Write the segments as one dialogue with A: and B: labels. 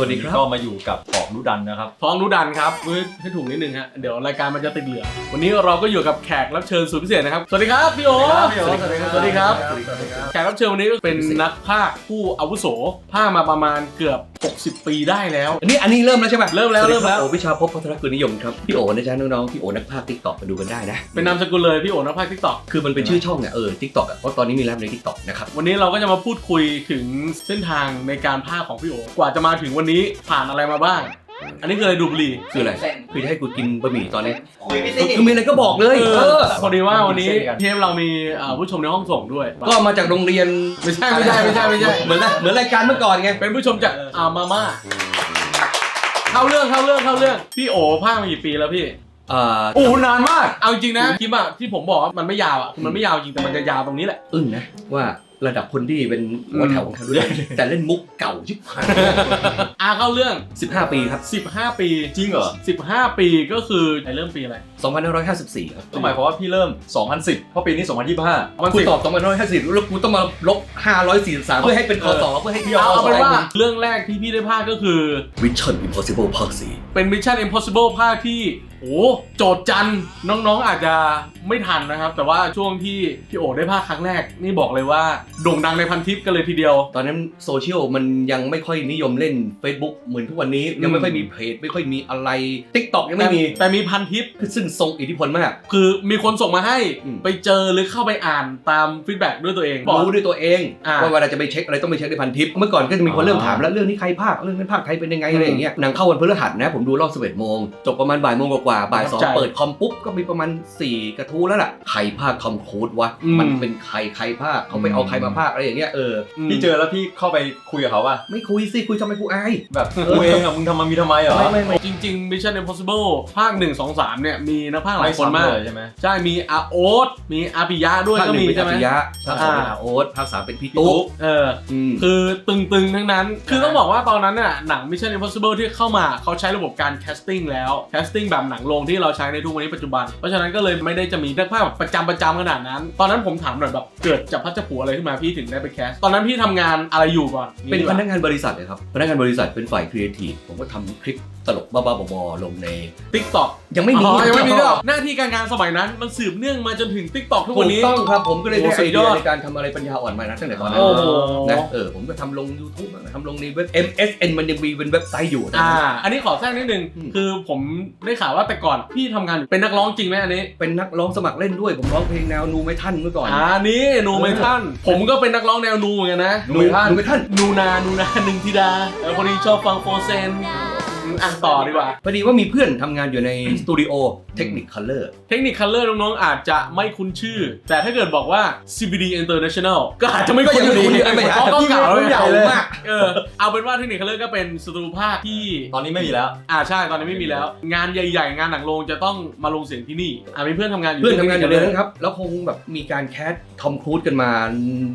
A: วัสดีครับ
B: ก็มาอยู่กับปอกนุดันนะครับ
C: ท้องรู้ดันครับมือให้ถูกนิดนึงฮะเดี๋ยวรายการมันจะติดเหลืองวันนี้เราก็อยู่กับแขกรับเชิญสุดพิเศษนะครับ สวัสดีครับพี่โอ
B: สวัสดีครับ
C: สวัสดีครับ
B: สวัสดีครับ
C: แขกรับเชิญวันนี้ก็เป็นนักพากย์ผู้อาวุโสพากย์มาประมาณเกือบ 60 ปีได้แล้ว
A: อันนี้อันนี้เริ่มแล้วใช่ไหม
C: เริ่มแล้วเริ่มแล้ว
A: โอวิชาพบพัฒนกุลนิยมครับพี่โอนะจ๊ะน้องๆพี่โอนักภาคทิกตอกมาดูกันได้นะ
C: เป็นนามสกุลเลยพี่โอนักพากย์ทิกตอก
A: คือมันเป็นชื่อช่องเนี่ยเออทิกตอกอะเพราะตอนนี้มีแล้วในทิกตอกนะครับ
C: วันนี้เราก็จะมาพูดคุยถึงเส้นทางในการพากย์ของพี่โอกว่าจะมาถึงวันนี้ผ่านอะไรมาบ้าง อันนี้คืออะไรดูบุหรี
A: คืออะไรคือจะให้กูกินบะหมี่ตอนนี้
D: คุยไม่
A: เอ
D: สิ
A: อคือมีอะไรก็บอกเลย
C: เอ
A: เอ
C: อ
A: อ
C: พอดีว่าวันนี้
B: เส้นกัน
C: เทปเรามีอ่าผู้ชมในห้องส่งด้วย
A: ก็มาจากโรงเรียน
C: ไม่ใช่ไม่ใช่ไม่ใช่ไม่ใช่
A: เหมือนอะไรเหมือนรายการเมื่อก่อนไง
C: เป็นผู้ชมจากอามาม่าเข้าเรื่องเข้าเรื่องเข้าเรื่องพี่โอภาคมากี่ปีแล้วพี่
A: อ่า
B: โอ้นานมาก
C: เอาจริงนะคลิปอะที่ผมบอกว่ามันไม่ยาวอะคือมันไม่ยาวจริงแต่มันจะยาวตรงนี้แหละ
A: อึ้งนะว่า ระดับคนที่เป็นหัวแถวของเขาด้วยแต่เล่นมุกเก่าชิบหาย
C: อาเข้าเรื่อง
A: 15 ปีครับ
C: 15 ปี
B: จริงเหรอ
C: 15 ปีก็คือไอเริ่มปีอะไร
A: 2554ครับ
B: ก็หมายความว่าพี่เริ่ม 2010 เพราะปีนี้ 2025
C: มัน
A: กู
C: สิบ
A: ตอบ2554แล้วกูต้องมาลบ543เพื่อให้เป็นคอสอเพื่อให้พี่
C: เอาเอาเป็นว่า
A: ค
C: เรื่องแรกที่พี่ได้ภาคก็คือ
A: วิชั่นอิมพอสิเบิลภาคสี่
C: เป็น Mission Impossible ภาคที่โอ้โจทย์จันทร์น้องๆอาจจะไม่ทันนะครับ แต่ว่าช่วงที่พี่โอได้ภาคครั้งแรก นี่บอกเลยว่าโด่งดังในพันทิปกันเลยทีเดียว
A: ตอนนั้นโซเชียลมันยังไม่ค่อยนิยมเล่น Facebook เหมือนทุกวันนี้ ยังไม่ค่อยมีเพจ ไม่ค่อยมีอะไร TikTok ยังไม่มี
C: แต่มีพันทิป
A: ซึ่งทรงอิทธิพลมาก
C: คือมีคนส่งมาให้
A: อืม
C: ไปเจอหรือเข้าไปอ่านตามฟีดแบ็กด้วยตัวเองบอก
A: รู้ด้วยตัวเอง
C: อ่า
A: ว่าเวลาจะไปเช็คอะไรต้องไปเช็คในพันทิปเมื่อก่อนก็จะมีคนเริ่มถามแล้วเรื่องนี้ใครภาคเรื่องนั้นภาคใครเป็นยังไงอะไรอย่างเงี้ยหนังเข้าวันพฤหัสนะผมดูรอบ11โมงจบประมาณบ่ายโมงกว่าๆบ่ายสองเปิดคอมปุ๊บก็มีประมาณ 4 กระทู้แล้วล่ะใครภาคทอมครูซวะมันเป็นใครใครภาคเขาไปเอาใครมาภาคอะไรอย่างเงี้ยเออ
C: ม
B: พี่เจอแล้วพี่เข้าไปคุยกับเขาว่า
A: ไม่คุยสิคุยทำไมกูอาย
B: แบบกูเองอะมึงทำมามีทำไมเหรอ
A: ไม่ไม่ไม่
C: จริงๆ Mission Impossible ภาค 1 2 3 เนี่ย มีนักภาคหลายคน
B: ซ้ำ
C: มาก
B: เลยใช่ไหม
C: ใช่มีอาโอ๊ตมีอาปิยะด้วย
A: ภาค
C: ก็
A: หนึ่ง
C: มี
A: เป็น
C: ใช่ไหม
A: อาปิยะภาคสองเป็น
C: อ่า
A: อาโอ๊ตภาคสามเป็นพี่
B: พี่ตุ๊
A: ตุ๊
B: ก
C: เออ
A: อืม
C: คือตึงๆ ทั้งนั้น คือต้องบอกว่าตอนนั้นน่ะหนัง Mission Impossible ที่เข้ามาเขาใช้ระบบการ casting แล้ว casting แบบหนังโรงที่เราใช้ในทุกวันนี้ปัจจุบัน เพราะฉะนั้นก็เลยไม่ได้จะมีนักภาคแบบประจำประจำขนาดนั้น ตอนนั้นผมถามหน่อยแบบเกิดจะพัดจะผูอะไรขึ้นมาพี่ถึงได้ไปแคส ตอนนั้นพี่ทำงานอะไรอยู่ก่อน
A: เป็นพนั
C: ก
A: กงานบริษัทเลยครับ พนักงานบริษัทเป็นฝ่ายครีเอทีฟผมก็ทำคลิปตลกบ้าๆบอๆลงใน
C: ติ๊กต็อก
A: ยังไม่มี
C: อ๋อยังไม่มีด้วยเหรอหน้าที่การงานสมัยนั้น มันสืบเนื่องมาจนถึง t ิ k t o k ทุก
A: ถู
C: วัน
A: ก
C: นี้
A: ต้องครับผมก็เลยได้
C: โอ้สุ
A: ไอ
C: ดย
A: เดี
C: อยด
A: ในการทำอะไรปัญญาอ่อนมานะตั้งแต่ตอนนั้น
C: โอ้โห
A: นะเออผมก็ทำลง YouTube บ้างทำลงในเว็บ MSN มันยังมีเป็นเว็บไซต์อยู่นะ
C: อ่า อันนี้ขอแทรกนิดนึง
A: อืม
C: คือผมได้ข่าวว่าแต่ก่อนพี่ทำงานอยู่เป็นนักร้องจริงไหมอันนี้
A: เป็นนักร้องสมัครเล่นด้วย ผมร้องเพลงแนวนูไม่ทันเมื่อก่อน
C: อ่านี่นูเมทันผมก็เป็นนักร้องแนวนูเหมือนกันนะ
A: นูไม่ทันนูไม่ทัน
C: นูนา นูนาหนึ่งธิดาเออคนนี้ชอบฟังโฟเซน อะต่อดีกว่า
A: พอดีว่ามีเพื่อนทำงานอยู่ในสตูดิโอเทคนิคคัลเลอร์
C: เทคนิคคัลเลอร์น้องๆอาจจะไม่คุ้นชื่อ แต่ถ้าเกิดบอกว่า CBD International ก็อาจจะไม่คุ้นอยู่ดี
A: ก็ยังไม่คุ้น
C: เพราะก็เก่าแล้ว
B: ใหญ่
C: ไง
B: เลย
A: มาก
C: เออเอาเป็นว่าเทคนิคคัลเลอร์ก็เป็นสตูภาคที่
B: ตอนนี้ไม่มีแล้ว
C: อ่าใช่ตอนนี้ไม่มีแล้ว งานใหญ่ ๆ งานหนังโรงจะต้องมาลงเสียงที่นี่อ่ามีเพื่อนทำงานอยู่
A: เพื่อนทำงานอยู่ใน
C: ที่
A: นั้นครับ แล้วคงแบบมีการแคสทอมครูซกันมา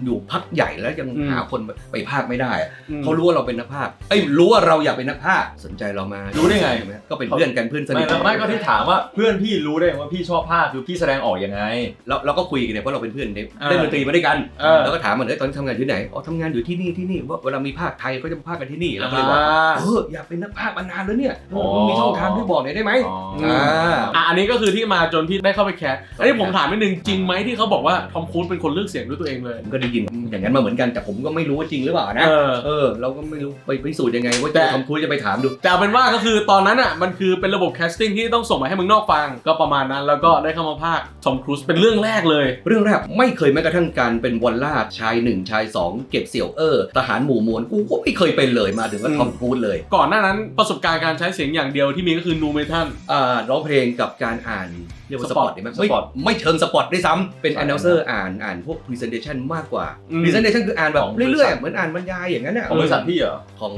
A: อยู่พักใหญ่แล้วยัง
C: อืม
A: หาคนไปภาคไม่ได้อะ
C: อืม
A: เขารู้ว่าเราเป็นนักภาคเอ้ยรู้ว่าเราอยากเป็นนักภาคสนใจเรามา
B: รู้ได้ไง
A: หมก็เป็นเพื่อนกันเพื่อนสนิ
B: ไม่
A: ท
B: แล้วไม่ก็ที่ถามว่าเพื่อนพี่รู้ได้ไงว่าพี่ชอบภาคคือพี่แสดงออกยังไง
A: แล้วเราก็คุยกันเนี่ยเพราะเราเป็นเพื่อนเนี่ย
C: เออ
A: เล่นดนตรีมาด้วยกัน
C: เออ
A: แล้วก็ถามมันเลยตอนนี้ทำงานที่ไหนอ๋อทำงานอยู่ที่นี่ที่นี่ว่าเวลามีภาคไทยก็จะมาภาคกันที่นี่เราก็เลยว่า
C: อ่า
A: เอออยากเป็นนักภาคมานานแล้วเนี่ยเออ
B: อ๋อ
A: มีช่องทางที่บอกหน่อยได้ไหม
B: อ๋อ
A: อ่า
C: อะอันนี้ก็คือที่มาจนพี่ได้เข้าไปแคสอันนี้ผมถามนิดนึงจริงไหมที่เขาบอกว่าทอมครูซเป็นคนเลือกเสียงด้วยตัวเองเลย
A: ผมก็ได้ยินอย่างนั้นมาเหมือนกันแต่ผมก็ไม่รู้ว่าจริงหรือเปล่านะ
C: เออ
A: เออเราก็ไม่รู้ไปพิสูจน์ยังไงว่า
C: แต่
A: จะทำคุยจะไปถามดู
C: แต่เอาเป็นว่าก็คือตอนนั้นอะมันคือเป็นระบบแคสติ้งที่ต้องส่งมาให้เมึงนอกฟังก็ประมาณนั้น แล้วก็ได้เข้ามาภาคทอมครูซเป็นเรื่องแรกเลย
A: เรื่องแรกไม่เคยแม้กระทั่งการเป็นวอลล่าชายหนึ่งชายสองเก็บเสี่ยวเออทหารหมู่มวลกูก็ไม่เคยเป็นเลยมาถึงว่า
C: อืม
A: ทอมครูซเลย
C: ก่อนหน้านั้นประสบการณ์การใช้เสียงอย่างเดียวที่มีก็คือนูเมทัล
A: อ่าร้องเพลงกับการอ่านเรียกว่า
C: ส
A: ส
C: ป
A: ป
C: อ
A: อ
C: ร์
A: ร์
C: ต
A: ตได้ไหม
B: ส
A: ไม่
B: ปอร์ต
A: ไม่เชิงสปอร์ตด้วยซ้ำเป็น
B: ใช่
A: announcer อ่านอ่านพวก presentation มากกว่า
C: อืม
A: presentation คืออ่านแบบ
B: ของบริษัท
A: เรื่อยๆ เหมือนอ่านบรรยายอย่างนั้นน่ะ
B: ของบริษัทพี่เหรอ
A: ของ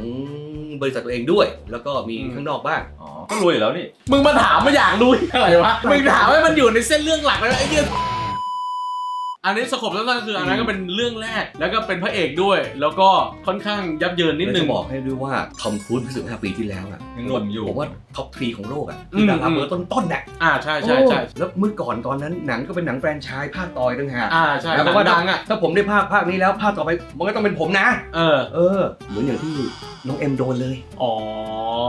A: บริษัทตัวเองด้วย แล้วก็มี
C: อืม
A: ข้างนอกบ้าง
B: อ๋อก็รวยอยู่แล้วนี่
C: มึงมาถามมาอยากรู้อะไรวะมึงถามให้มันอยู่ในเส้นเรื่องหลักเลยไอ้เหี้ย อันนี้สกบสั้นๆคืออันนั้นก็เป็นเรื่องแรก แล้วก็เป็นพระเอกด้วย แล้วก็ค่อนข้างยับเยินนิด
A: แล้ว
C: นึ
A: จะ
C: ง
A: บอกให้ด้วยว่าทอมครูซพิสูจน์5ปีที่แล้วอะ
B: ยังหนุ่มอยู่
A: ผมว่าท็อปทรีของโลกอะ
C: อื
A: คือ
C: ม
A: ดาราเบอร์ต้นๆน่ะ
C: อ่าใช่ใช่ใช่
A: โอ้แล้วเมื่อก่อนตอนนั้นหนังก็เป็นหนังแฟรนไชส์ภาคต่อยต่างหาก
C: อ่าใช่
A: แล้ว
C: หนั
A: ก็
C: งดังอะ
A: ถ้าผมได้ภาคภาคนี้แล้วภาคต่อไปมันก็ต้องเป็นผมนะ
C: เออ
A: เออ เหมือนอย่างที่น้องเอ็มโดนเลย
C: อ๋อ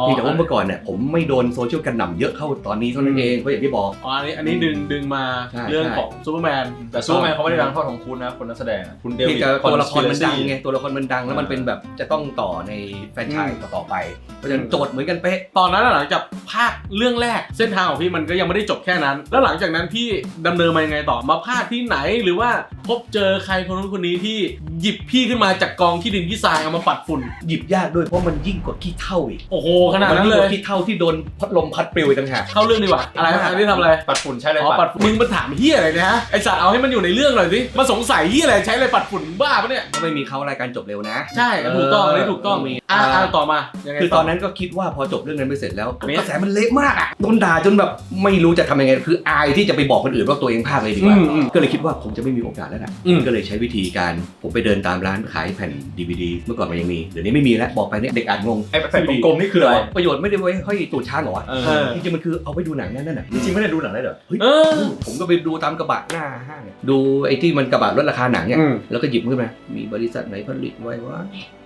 A: เพียงแต่ว่าเมื่อก่อนเนี่ยผมไม่โดนโซเชียลกันหน่ำเยอะเข้าตอนนี้เท่านั้นเองเพราะอย่างที่บอก
C: อ๋ออันนี้อันนี้ดึงดึงมา
A: ใช่
C: เรื่อง
A: ใช่
C: ของซูเปอร์แมน
B: แต่ซูเปอร์แมนเขาไม่ได้ดังเท่าของคุณนะคนนักแสดงอะคุณเด
A: เพีย
B: วิ
A: ง
B: ด
A: แต่ตัวละครมันดัง
B: Conspiracy
A: ไงตัวละครมันดังแล้วมันเป็นแบบจะต้องต่อในแฟรนไชส์ต่อๆไปเพราะฉะนั้นโจทย์เหมือนกันเป๊ะ
C: ตอนนั้นน่ะหลังจากภาคเรื่องแรก เส้นทางของพี่มันก็ยังไม่ได้จบแค่นั้น แล้วหลังจากนั้นพี่ดำเนินมายังไงต่อมาภาคที่ไหนหรือว่า พบเจอใครคนนู้นคนนี้ที่หยิบพี่ขึ้นมาจากกองขี้ดินขี้ทรายเอามาปัดฝุ่น
A: หยิบยากด้วยเพราะมันยิ่งกว่าขี้เท่าอีก
C: โอ้โหขนาด
A: มั
C: นั้น
A: ยิ่ง
C: เล
A: ก
C: ย
A: ว่าขี้เท่าที่โดนพัดลมพัดปลิวอีกต่างหาก
C: เข้าเรื่องดีกว่าอะไรอันนี้ทำอะไร
B: ปัดฝุ่นใช่เลย
C: อ๋อปัดฝุ่นมึงมาถามเฮียอะไรเนะฮะไอสัตว์เอาให้มันอยู่ในเรื่องหน่อยสิมาสงสัยเฮียอะไรใช้อะไรปัดฝุ่นบ้าปะเนี่ย
A: ถ้าไม่มีเขารายการจบเร็วนะ
C: ใช่ถูกต้องอันนี้ถูกต้อง
A: มี
C: อ่าอ่าต่อมายังไง
A: คือตอนนั้นก็คิดว่าพอจบเรื่องนั้นไปเสร็จแล้ว
C: อันนี้
A: กระแสมันเละมากอะโดนด่าจนแบบไม่รู้จะทำยังไง คืออายที่จะไปบอกคนอื่นว่าตัวเองพลาดเลยดีกว่า
C: อืมอืม
A: ก็เลยคิดว่าคงจะไม่มีโอกาสแล้วนะ
C: อืม
A: ก็เลยใช้วิธีการผมไปเดินตามร้านขายแผ่น DVD เมื่อก่อนมันยังมีเดี๋ยวนี้ไม่มีแล้วบอกไปเนี่ยเด็กอ่านงง
B: ไอ้แผ่นกลมๆนี่คืออะไร
A: ประโยชน์ไม่ได้ไว้ให้ตูดช้างเหรอวะ
B: เอ
C: เอ
B: อ
C: อ
A: จริงๆมันคือเอาไปดูหนังนั่นน่ะ
B: จริงๆไม่ได้ดูหนังได้เหรอ
A: เฮ้ย
C: เออ
A: ผมก็ไปดูตามกระบะหน้าห้างเนี่ยดูไอ้ที่มันกระบะลดราคาหนังเนี่ย
C: อืม
A: แล้วก็หยิบขึ้นมา มีบริษัทไหนผลิตไว้วะ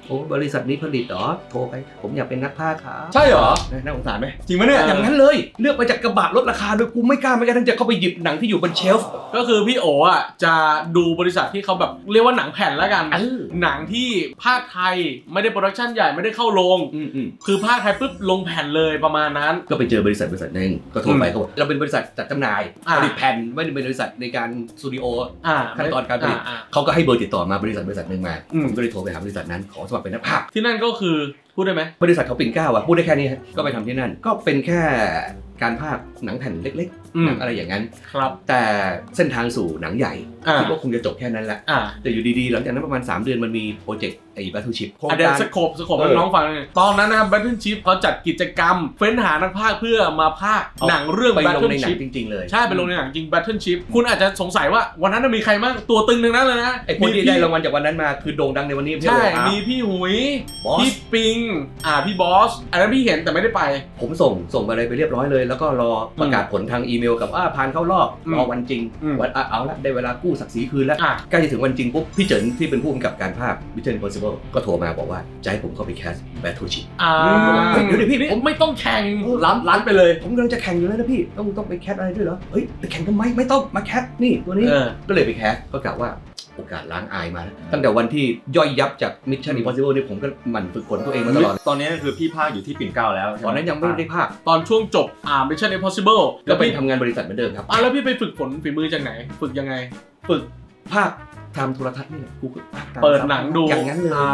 A: โอ้บริษัทนี้ผลิตเหรอโทรไป ผมอยากเป็นนักพากย์ครับ
B: ใช่เหรอ
A: น่าสงสารไหม
B: จริงไหมเนี่ย
A: อย่างนั้นเลย เลือกมาจากกระบะลดราคาโดยกูไม่กล้าไม่กล้าทั้งจะเข้าไปหยิบหนังที่อยู่บนเชลฟ์
C: ก็คือพี่โออะจะดูบริษัทที่เขาแบบเรียกว่าหนังแผ่นแล้วกัน
A: เออ
C: หนังที่ภาคไทยไม่ได้โปรดักชันใหญ่ไม่ได้เข้าโรง
A: อืมอืม
C: คือภาคไทยปุ๊บลงแผ่นเลยประมาณนั้น
A: ก็ไปเจอบริษัทบริษัทหนึ่งก็โทรไปเขาบอกเราเป็นบริษัทจัดจำหน่าย
C: อ่า
A: ผลิตแผ่นไม่ได้เป็นบริษัทในการสตูดิโอ
C: อ่า
A: ขั้นตอนการผลิต
C: อ่า
A: เขาก็ให้เบอร์ติดต่อมาบริษัทบริษัทหนึ่งมา
C: อืม
A: ผมก็เลยโทรไปหาบริษัทนั้นขอสมัครเป็นนักพากย์
C: ที่นั่นก็คือพูดได้ไหม
A: บริษัทเขาปิ่นเกล้าอะพูดได้แค่นี้ฮะก็ไปทำที่นั่น ก็เป็นแค่การพากย์หนังแผ่นเล็ก
C: อื
A: ๆ
C: ม
A: หนังอะไรอย่างนั้น
C: ครับ
A: แต่เส้นทางสู่หนังใหญ่
C: อ่า
A: คิดว่าคงจะจบแค่นั้นแหละ
C: อ่า
A: แต่อยู่ดีๆ หลังจากนั้นประมาณ 3 เดือนมันมีโปรเจกต์ไอ้ Battleship โครง
C: อะเดี๋ยว
A: การ
C: สโคบสโคบ
A: เออ
C: ให้น้องฟังหน่อยตอนนั้นนะครับ Battleship เขาจัดกิจกรรม เฟ้นหานักพากย์เพื่อมาพากย์หนังเรื่อง
A: ไปลงในหนัง
C: Battleship
A: จริง ๆ เลย
C: ใช่ไปลงในหนังจริง Battleship คุณอาจจะสงสัยว่าวันนั้นนะมีใครบ้างตัวตึงทั้งนั้นเลยนะ
A: ไอ้คนที่
C: มี
A: ได้
C: พี่
A: รางวัลจากวันนั้นมาคือโด่งดังในวันนี้ไม่
C: ใช่
A: เลยครับ
C: มีพี่หุย
A: บอส
C: พี่ปิงอ่าพี่บอสอันนั้นพี่เห็นแต่ไม่ได้ไป
A: ผมส่งส่งไปอะไรไปเรียบร้อยเลย แล้วก็รอประกาศผลทางอีเมลกับอ่าผ่านเข้ารอบ
C: อืม
A: รอวันจริง
C: อืม
A: วันอะเอาละได้เวลากู้ศักดิ์ศรีคืนแล้ว
C: อะ
A: ใกล้จะถึงวันจริงปุ๊บพี่เจินที่เป็นผู้กำกับการภาพ Mission Impossible ก็โทรมาบอกว่าจะให้ผมเข้าไปแคส Battleship
C: อ่า
A: เฮ้ยเดี๋ยวดิพี่ผม
C: ไม่ต้องแข่ง
B: ร้านร้านไปเลย
A: ผมกำลังจะแข่งอยู่แล้วนะพี่ต้องต้องไปแคสอะไรด้วยเหรอเฮ้ยไปแข่งทำไมไม่ต้องมาแคสนี่ตัวนี้
C: เออ
A: ก็เลยไปแคสก็กะว่า โอกาสล้างอายมาแล้วตั้งแต่วันที่ย่อยยับจาก Mission Impossible นี่ผมก็หมั่นฝึกฝนตัวเองมาตลอด
B: ตอนนี้คือพี่ภาคอยู่ที่ปิ่นเกล้าแล้วใช่ห
A: ตอนนั้นยังไม่ได้ภาค
C: ตอนช่วงจบอ่า Mission Impossible
A: ก็
C: แล้ว
A: ไป
C: พี่
A: ทำงานบริษัทเหมือนเดิมครับ
C: อะแล้วพี่ไปฝึกฝนฝีมือจากไหน ฝึกยังไง
A: ฝึกภาค ทำโทรทัศน์นี่แหละกูก็ภาคตาม
C: เปิดหนังดู
A: อย่างนั้นเลย
C: อ่า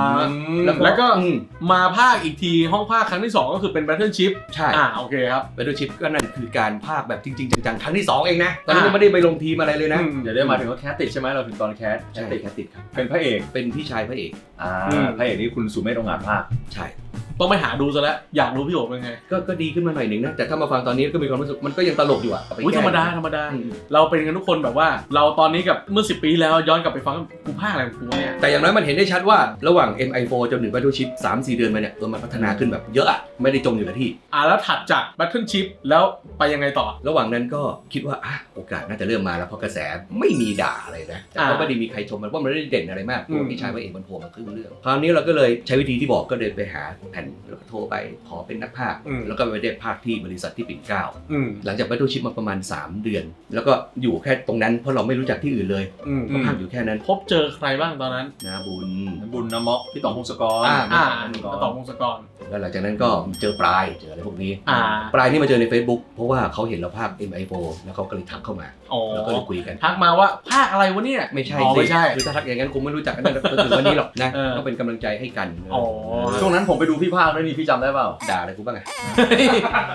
A: แล้ว
C: แล้วก็
A: อืม
C: มาภาคอีกทีห้องภาคครั้งที่2ก็คือเป็น Battleship
A: ใช่
C: อ่าโอเคครับ
A: Battleship ก็นั่นคือการภาคแบบจริงๆจังๆครั้งที่สองเองนะ ตอนนี้
C: อ่า
A: ยังไม่ได้ไปลงทีมอะไรเลยนะ
C: อืม
B: เดี๋ยวได้มาถึงว่าแคสติดใช่ไหมเราถึงตอนแคสแค
A: ใช่
B: สติด
A: แคสติดครับ
B: เป็นพระเอก
A: เป็นพี่ชายพระเอก
B: อ่า
C: อืม
B: พระเอกนี่คุณสุเมธองค์อาจภาค
A: ใช่
C: ต้องไปหาดูซะแล้วอยากรู้พี่โอ๋เป็นไง
A: ก็ก็ดีขึ้นมาหน่อยหนึ่งนะแต่ถ้ามาฟังตอนนี้ก็มีความรู้สึกมันก็ยังตลกอยู่อะเไป
C: อุ้ย
A: แก้
C: ธรรมดาธรรมดา
A: อืม
C: เราเป็นกันทุกคนแบบว่า เราตอนนี้กับเมื่อ 10 ปีแล้วย้อนกลับไปฟังกูภาคอะไรของกูเนี่ย
A: แต่อย่างน้อยมันเห็นได้ชัดว่าระหว่าง MI4 จนถึง Battleship 3-4 เดือนมาเนี่ยเออมันพัฒนาขึ้นแบบเยอะอะไม่ได้จมอยู่กับที่
C: อ่าแล้วถัดจาก Battleship แล้วไปยังไงต่อ
A: ระหว่างนั้นก็คิดว่าอะโอกาสน่าจะเริ่มมาแล้วเพราะกระแสไม่มีด่าอะไรนะแต่ก็
C: อ่า
A: ไม่ได้มีใครชมมันเพราะมันไม่ได้เด่นอะไรมาก
C: อืม
A: พี่ชายพระเอกมันโผล่มาครึ่งเรื่องคราวนี้เราก็เลยใช้วิธีที่บอกก็เดินไปหาแผ่นแล้วก็โทรไปขอเป็นนักพากย์
C: อืม
A: แล้วก็ไปได้ภาคที่บริษัทที่ปิ่นเกล้า
C: อืม
A: หลังจาก Battleship มาประมาณ 3 เดือน แล้วก็อยู่แค่ตรงนั้นเพราะเราไม่รู้จักที่อื่นเลย
C: อืม
A: ก็ภาคอยู่แค่นั้น
C: พบเจอใครบ้างตอนนั้น
A: นาบุญ
B: บุญนม็อกพี่ต่องพงศกร
A: อ่า
C: อ่า
B: พงศกร
C: ต่อวงศกร
A: แล้วหลังจากนั้นก็เจอปลายเจออะไรพวกนี้
C: อ่า
A: ปลายนี่มาเจอใน Facebook เพราะว่าเขาเห็นเราภาค MI4 แล้วเขาก็เลยทักเข้ามา
C: อ๋อ
A: แล้วก็เลยคุยกัน
C: ทักมาว่าภาคอะไรวะเนี่ย
A: ไม่ใช่
C: อ๋อ
A: สิ
C: ไม่ใช่
A: คือถ้าทักอย่างนั้นคงไม่รู้จักกันตั้งแต่ถึงวันนี้หรอกนะ
C: เออ
A: ก็เป็นกำลังใจให้กัน
C: อ๋อ
B: ช่วงนั้นผมไปดูพี่ภาคด้วยนี่พี่จำได้เปล่า
A: ด่าอะไรกูบ้างอะ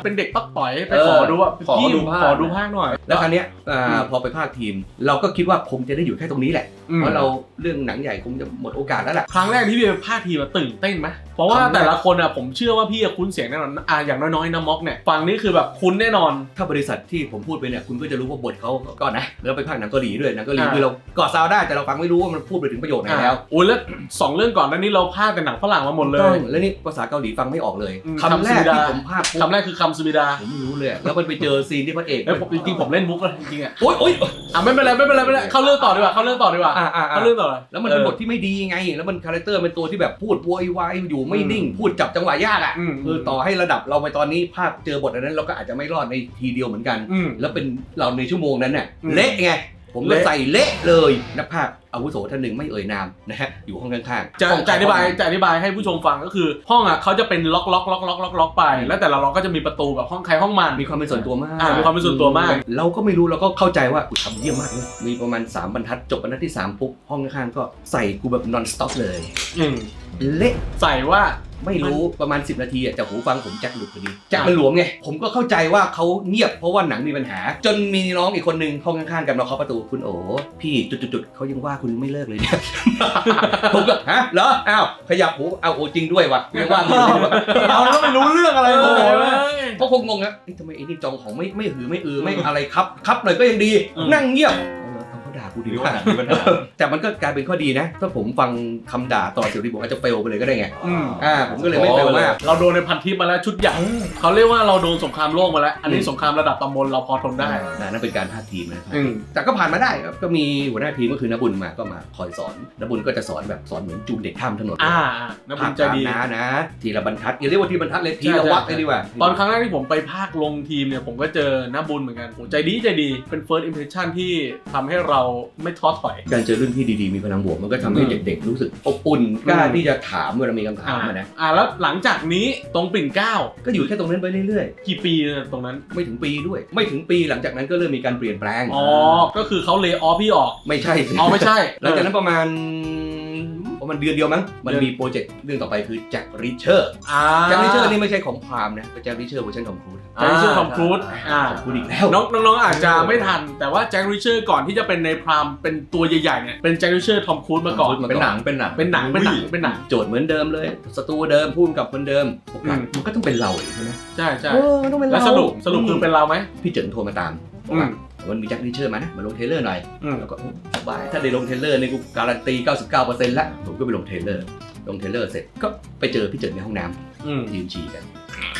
C: เป็นเด็กปักต่อยไป
B: เออ
C: ขอดูว่า
B: ขอ
C: พี่
B: ดูภาค
C: ขอดูภาคหน่อย
A: แล้วครั้นี้ยอ่า
C: อืม
A: พอไปภาคทีม เราก็คิดว่าคงจะได้อยู่แค่ตรงนี้แหละ
C: อืม
A: เพราะเราเรื่องหนังใหญ่คงจะหมดโอกาสแล้วล่ะ
C: ครั้งแรกที่พี่ไปภาคทีมาตื่นเต้นไหมเพราะว่า
A: ครั้งแรก
C: แต่ละคนอะผมเชื่อว่าพี่อะคุ้นเสียงแน่นอนอะอย่างน้อยๆนะม็อกเนี่ยฟังนี่คือแบบคุ้นแน่นอน
A: ถ้าบริษัทที่ผมพูดไปเนี่ยคุณก็จะรู้ว่าบทเขาก็นะแล้วไปภาคหนังเกาหลีด้วยหนังเกาหลี
C: อ่า
A: คือเรากอดซาวได้แต่เราฟังไม่รู้ว่ามันพูดไปถึงประโยคไหนแล้ว
C: โอ้ยแล้วสองเรื่องก่อนหนั้นนี้เราภาคแต่หนังฝรั่งมาหมดเล
A: ต้อย งแล้วนี่ภาษาเกาหลีฟังไม่ออกเลย
C: อืม
A: คำแรก
C: คำสุดา
A: ที่ผมภาคปุ๊บ
C: คำแรกคือคำสมิดา
A: ผมไม่รู้เลยอะแล้วมันไปเจอซีนที่พระเอก
C: เอ้ยผมจริงๆผมเล่นมุกเลยจริงๆอะ
A: โอ๊ยโอ๊ย
C: อะไม่เป็นไรไม่เป็นไรไม่เป็นไรเข้าเรื่องต่อดีกว่าเข้าเรื่องต่อดีกว่า
A: อ่าอ่าอ่า
C: เข้าเรื่องต่อเลย
A: แล้วมันเป็นบทที่ไม่ดีไง แล้วมันคาแรคเตอร์เป็นตัวที่แบบพูดโวยวายอยู่ไม่นิ่ง พูดจับจังหวะยากอะ
C: อืม
A: คือต่อให้ระดับเราไปตอนนี้ภาคเจอบทอันนั้นเราก็อาจจะไม่รอดในทีเดียวเหมือนกัน
C: อืม
A: แล้วเป็นเราในชั่วโมงนั้นเนี่ย
C: อืม
A: เละไง ผมก็
C: เละ
A: ใส่เละเลยนักภาคอาวุโสท่านหนึ่งไม่เอ่ยนามนะฮะอยู่ห้องข้างๆ
C: จะ
A: ห้อง
C: จะอธิบายจะอธิบายให้ผู้ชมฟังก็คือ ห้องอะเขาจะเป็นล็อกล็อกล็อกล็อกล็อกล็อกไป แล้วแต่ละล็อกก็จะมีประตูแบบห้องใครห้องมัน
A: มีความเป็นส่วนตัวมาก
C: อ่ามีความเป็นส่วนตัวมาก
A: เราก็ไม่รู้เราก็เข้าใจว่าอุ๊ยทำเยี่ยมมากเลยมีประมาณ 3 บรรทัดจบบรรทัดที่3ปุ๊บห้องข้างๆก็ใส่กูแบบ non stop เลย
C: อืม
A: เละ
C: ใส่ว่า
A: ไม่รู้ประมาณ 10 นาทีอะจากหูฟังผมแจ็คหลุดพอดีแจ็คมันหลวมไง ผมก็เข้าใจว่าเขาเงียบเพราะว่าหนังมีปัญหา จนมีน้องอีกคนนึงห้องข้างๆกันมาเคาะประตูคุณโอ๋พี่จุดๆๆเขายังว่าคุณไม่เลิกเลยเนี่ย ผมก็ฮะเหรออ้าวขยับหูเอาโอ้จริงด้วยว่ะยังว่าคุณอยู่ดีว่ะ
B: เราก็ไม่รู้เรื่องอะไร
C: เอ
B: เล
C: อย
B: เว้ย
A: เขาคงงงนะเอ๊ะทำไมไอ้นี่จองของไม่ไม่หือไม่อือไม่อะไรครับ ครับหน่อยก็ยังดี
C: อืม
A: นั่งเงียบ เอาเหรอเอาเขาด่ากู
B: ห
A: ดี
B: รือ
A: ว่า
B: ว่าหนังมีปัญหา
A: แต่มันก็กลายเป็นข้อดีนะ ถ้าผมฟังคำด่าต่อเสียวดีผมอาจจะเฟลไปเลยก็ได้ไง
C: อืม
A: อ่าผมก็เลยไม่เฟลมาก
C: เราโดนในพันทิปมาแล้วชุดใหญ่เขาเรียกว่าเราโดนสงครามโลกมาแล้ว อันนี้
A: อืม
C: สงครามระดับตำบลเราพอทนได้
A: นะนั่นเป็นการพาดทีมนะครับ
C: อืม
A: แต่ก็ผ่านมาได้ครับก็มีหัวหน้าทีมก็คือนบุญมาก็มาคอยสอนนบุญก็จะสอนแบบสอนเหมือนจูงเด็กข้ามถนน
C: อ่าอ่านักบุญใจดี
A: ภาคตามนะนะทีละบรรทัดอย่าเรียกว่าทีบรรทัดเลยที
C: ใช่
A: ละวัก
C: ใช่
A: เลยดีกว่า
C: ตอนครั้งแรกที่ผมไปภาคลงทีมเนี่ย ผมก็เจอน้าบุญเหมือนกันโอ้ใจดีใจดีเป็น first impression ที่ทำให้เราไม่ท้อถอย
A: การเจอรุ่นพี่ดีๆ มีพลังบวกมันก็ทำให้
C: อืม
A: เด็กๆ รู้สึกอบอุ่นกล้า
C: อืม
A: ที่จะถามเวลามีคำถามอะนะ
C: อ่าแล้วหลังจากนี้ตรงปิ่นเกล้า
A: ก็อยู่แค่ตรงนั้นไปเรื่อย
C: กี่ปีเนี่ยตรงนั้น
A: ๆ ไม่ถึงปีด้วย ไม่ถึงปีหลังจากนั้นก็เริ่มมีการเปลี่ยนแปลง
C: อ๋อ ก็คือเขาเล y off พี่ออก
A: ไม่ใช่สิ
C: อ๋อ ไม่ใช่
A: หลังจากนั้นประมาณ ประมาณเดือนเดียวมั้ง มันมีโปรเจกต์เรื่องต่อไปคือแจ็คริชเชอร์
C: อ่า
A: แจ็คริชเชอร์นี่ไม่ใช่ของพรามนะเป็นแจ็คริชเชอร์เวอร์ชันของครูซ
C: แจ็คริชเชอร์ทอมครูซอ่า
A: ของครูซอีกแล้ว
C: น้องน้องๆอาจจะไม่ทัน แต่ว่าแจ็คริชเชอร์ก่อนที่จะเป็นในพรามเป็นตัวใหญ่ๆเนี่ยเป็นแจ็คริชเชอร์ทอมครูซมาก่อน
B: เป็นหนัง เป็นหนัง
C: เป็นหนัง เป็นหนัง เป็นหนัง
A: โจทย์เหมือนเดิมเลย สตูเดิมพูดกับคนเดิมโอกาส
C: อืม
A: มันก็ต้องเป็นเราอีกใช่ไหม
C: ใช่ใช่
A: เออมันต้องเป็น
C: แล้ว
A: เรา
C: สรุปสรุปคือเป็นเราไหม
A: พี่เจิ๋งโทรมาตามบอก
C: อื
A: ว่า มวันมีแจ็คริชเชอร์มานะมาลงเทรลเลอร์หน่อย
C: อืม
A: แล้วก็โอ้สบายถ้าได้ลงเทรลเลอร์นี่กูการันตี 99%แล้วผมก็ไปลงเทรลเลอร์ลงเทรลเลอร์เสร็จก็ไปเจอพี่เจิดในห้องน้ำ
C: อืม
A: ยืนฉี่กัน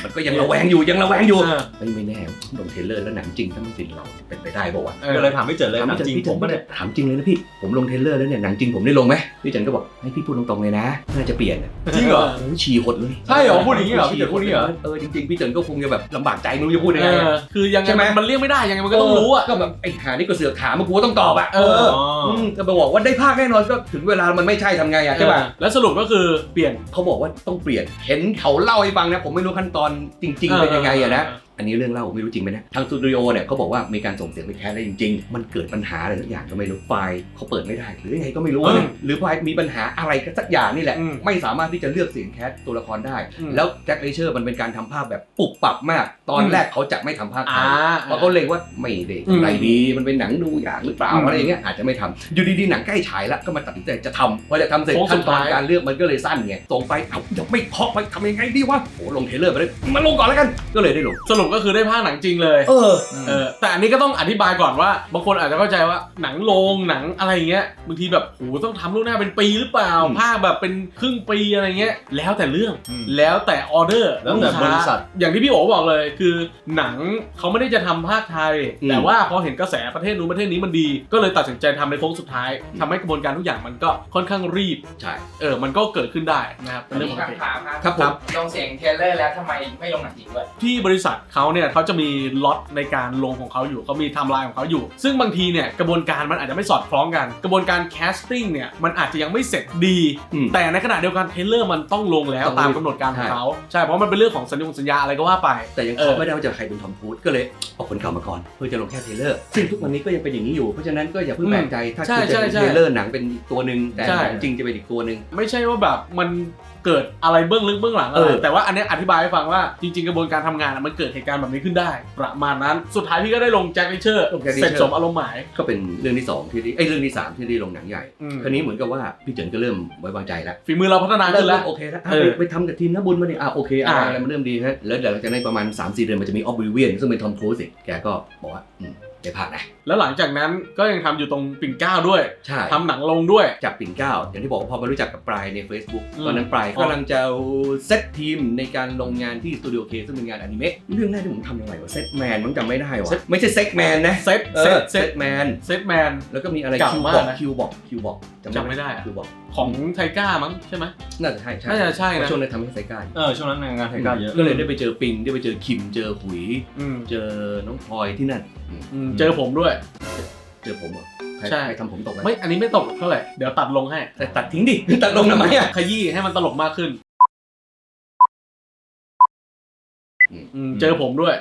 A: มันก็ยังระแวงอยู่ยังระแวงอยู่
C: เออ
A: ไม่ไม่แน่ลงเทรลเลอร์แล้วหนังจริงถ้ามันเป็นเราเป็นไปได้ป่าวะ
C: เออ
B: ก็เลยถามไม่เจอเลย
A: ถาม
B: หนัง
A: พี่เจิด
B: จริง
A: พี่เจิ
B: ผ
A: ด
B: มไม่ได้
A: ถามจริงเลยนะพี่ผมลงเทรลเลอร์แล้วเนี่ยหนังจริงผมได้ลงไหมพี่เจิดก็บอกให้พี่พูดตรงๆเลยนะน่าจะเปลี่ยนอะ
B: จริงเหรอ
A: โอ้ยฉี่หดเลย
B: ใช่เหรอพูดอย่างนี้เหรอพี่เจิดพูดอย่างนี้เหรอ
A: เออจริงๆพี่เจิดก็คงจะแบบลำบากใจไม่รู้จะพูดยัง
C: เอ
A: ไง
C: อคือยังไง
A: ใช่ไหม
C: มันมันเลี่ยงไม่ได้ยังไงมันก็ต้องรู้อะ
A: ก็แบบไอ้หานี่ก็เสือกถามมากูก็ต้องตอบอะ
C: เออ
A: อืมจะไปบอกว่าได้ภาคแน่นอนก็ถึงเวลามันไม่ใช่ทำไงอะใช่ป่ะ
C: เออแล้วสรุปก็คือเปลี่ยน
A: เขาบอกว่าต้องเปลี่ยนเห็นเขาเล่าให้ฟังนะผมไม่รู้ขั้นตอนจริงๆเป็นยังไงอะนะ อันนี้เรื่องเล่าไม่รู้จริงไหมนะทางสตูดิโอเนี่ยเขาบอกว่ามีการส่งเสียงไปแคสได้จริง ๆ มันเกิดปัญหาอะไรสักอย่างก็ไม่รู้ไฟล์เขาเปิดไม่ได้ หรือยังไงก็ไม่รู้
C: อืม
A: นะหรือไฟล์มีปัญหาอะไรก็สักอย่างนี่แหละ
C: อืม
A: ไม่สามารถที่จะเลือกเสียงแคสตัวละครได้
C: อืม
A: แล้วแจ็คเลเชอร์มันเป็นการทำภาพแบบปุบปับมาก ตอน
C: อืม
A: แรกเขาจะไม่ทำภาคไท
C: อ่า ย
A: เพราะเขาเล็งว่าไม่ได้
C: อืม
A: ไรดี มันเป็นหนังดูอย่างหรือเปล่า
C: อืม
A: อะไรอย่างเงี้ยอาจจะไม่ทำอยู่ดีๆหนังใกล้ฉายแล้วก็มาตัดสินใจจะทำพอจะทำเสร็จ
C: โค้งสุ
A: ขั้น
C: ด
A: ตอน
C: ท้าย
A: การเลือกมันก็เลยสั้นไงส่งไปเอ้ายังไม่เคาะไปทำยังไงดีวะโอ้ลงเทรลเลอร์ไปเลยมาลงก่อนแล้วกันก็เลยได้ลง
C: สรุปก็คือได้ภาคหนังจริงเลย
A: เออ
C: เออแต่อันนี้ก็ต้องอธิบายก่อนว่าบางคนอาจจะเข้าใจว่าหนังโรงหนังอะไรอย่างเงี้ยบางทีแบบโหต้องทำล่วงหน้าเป็นปีหรือเปล่า
A: อืม
C: ภาคแบบเป็นครึ่งปีอะไรเงี้ย แล้วแต่เรื่อง
B: อืม
C: แล้วแต่ออเดอร์
B: แล้วแต่
C: กค้า
B: บริษัท
C: อย่างที่พี่โอบอกเลยคือหนังเขาไม่ได้จะทำภาคไทย
A: อืม
C: แต่ว่าพอเห็นกระแสประเทศนู้นประเทศนี้มันดี ก็เลยตัดสินใจทำในโค้งสุดท้ายทำให้กระบวนการทุกอย่างมันก็ค่อนข้างรีบ
A: ใช่
C: เออมันก็เกิดขึ้นได้นะครับเป็นเรื่องปกติ
D: คำถามครับ
A: ครับผม
D: ลงเสียงเทรลเลอร์แล้วทำไมไม่ลงหนังจริงด้วย
C: ที่บริษัทเขาเนี่ยเขาจะมีล็อตในการลงของเขาอยู่เขามีไทม์ไลน์ของเขาอยู่ ซึ่งบางทีเนี่ยกระบวนการมันอาจจะไม่สอดคล้องกัน กระบวนการแคสติ้งเนี่ยมันอาจจะยังไม่เสร็จดี
A: อืม
C: แต่ในขณะเดียวกันเทรลเลอร์มันต้องลงแล้ว
A: ต้อง
C: ตามกำหนดการของเขาใช่เพราะมันเป็นเรื่องของสัญญาสัญญาอะไรก็ว่าไป
A: แต่ยัง
C: เออ
A: เคาะไม่ได้ว่าจะใครเป็นทอมครูซก็เลยเอาคนเก่ามาก่อนเพื่อจะลงแค่เทรลเลอร์ ซึ่งทุกวันนี้ก็ยังเป็นอย่างนี้อยู่ เพราะฉะนั้นก็อย่าเพิ่งแปลกใจถ้า
C: ใช่
A: คุณจะ
C: ใช่
A: เห็น
C: ใช่
A: เทรลเลอร์หนังเป็นอีกตัวหนึ่งแต่
C: ใช่
A: หนังจริงจะเป็นอีกตัวหนึ่ง
C: ไม่ใช่ว่าแบบมัน เกิดอะไรเบื้องลึกเบื้องหลังอะไร
A: เออ
C: แต่ว่าอันเนี้ยอธิบายให้ฟังว่าจริงๆกระบวนการทำงานอะมันเกิดเหตุการณ์แบบนี้ขึ้นได้ ประมาณนั้น สุดท้ายพี่ก็ได้ลงแจ็คลิเชอร์
A: ลง Jack Reacher
C: เสร็จสมอารมณ์หมาย
A: ก็เป็นเรื่องที่สองที่ได้ไอ้ยเรื่องที่สามที่ได้ลงหนังใหญ่
C: อืม
A: คราวนี้เหมือนกับว่าพี่เจินก็เริ่มไว้วางใจแล้ว
C: ฝีมือเราพัฒนาขึ้นแล้ว
A: โอเคแล้วอะ
C: เออ
A: ไปไปทำกับทีมนะบุญมาเนี่ยอะโอเคอะไร
C: อ่า
A: อะไรมันเริ่มดีฮะแล้วเดี๋ยวหลังจากนั้นประมาณ3-4เดือนมันจะมีออบริเวียนซึ่งเป็นทอมครูซอีกแกก็บอกว่าอืมได้ผ่านนะ
C: แล้วหลังจากนั้นก็ยังทำอยู่ตรงปิ่นเกล้าด้วย
A: ใช่
C: ทำหนังลงด้วย
A: จากปิ่นเกล้าอย่างที่บอกว่าพอมารู้จักกับปลายใน Facebook
C: อืม
A: ตอนนั้นปลาย
C: อ๋อ
A: กำลังจะเซตทีมในการลงงานที่สตูดิโอเคซึ่งเป็นงานอนิเมะเรื่องแรกที่ผมทำยังไงวะเซตแมนมันจำไม่ได้วะไม่ใช่เซ็กแมนนะ
C: เซต
A: เอ
C: เซ
A: อ
C: ตเซ
A: เซ
C: ต
A: ตแมน
C: เซตแมน
A: แล้วก็มีอะไร
C: เก่า
A: คิว
C: มา
A: บ
C: ก
A: อก
C: นะ
A: คิวบอกคิวบอก
C: จำไม่ได้อะ
A: คิวบอก
C: ของไทก้ามั้งใช่ไหม
A: น่าจะใช่ใช่
C: น่าจะใช่นะ
A: ช่วงนั้นทำให้ไซก้า
B: เออช่วงนั้นงานไทก้าเยอะ
A: ก็เลยได้ไปเจอปิงได้ไปเจอคิมเจอหุย
C: อืม
A: เจอน้องพลอยที่นั่นอืม
C: อืมเจอผมด้วย
A: เจอผมเหรอใคร
C: ใช่
A: ใครทำผมตกไหม
C: ไม่ อันนี้ไม่ตกเท่าไหร่ เดี๋ยวตัดลงให้
A: แต่ตัดทิ้งดิ ตัดลงทำไมอะ
C: ขยี้ให้มันตลกมากขึ้น
A: อืม
C: อืมเจอผมด้วย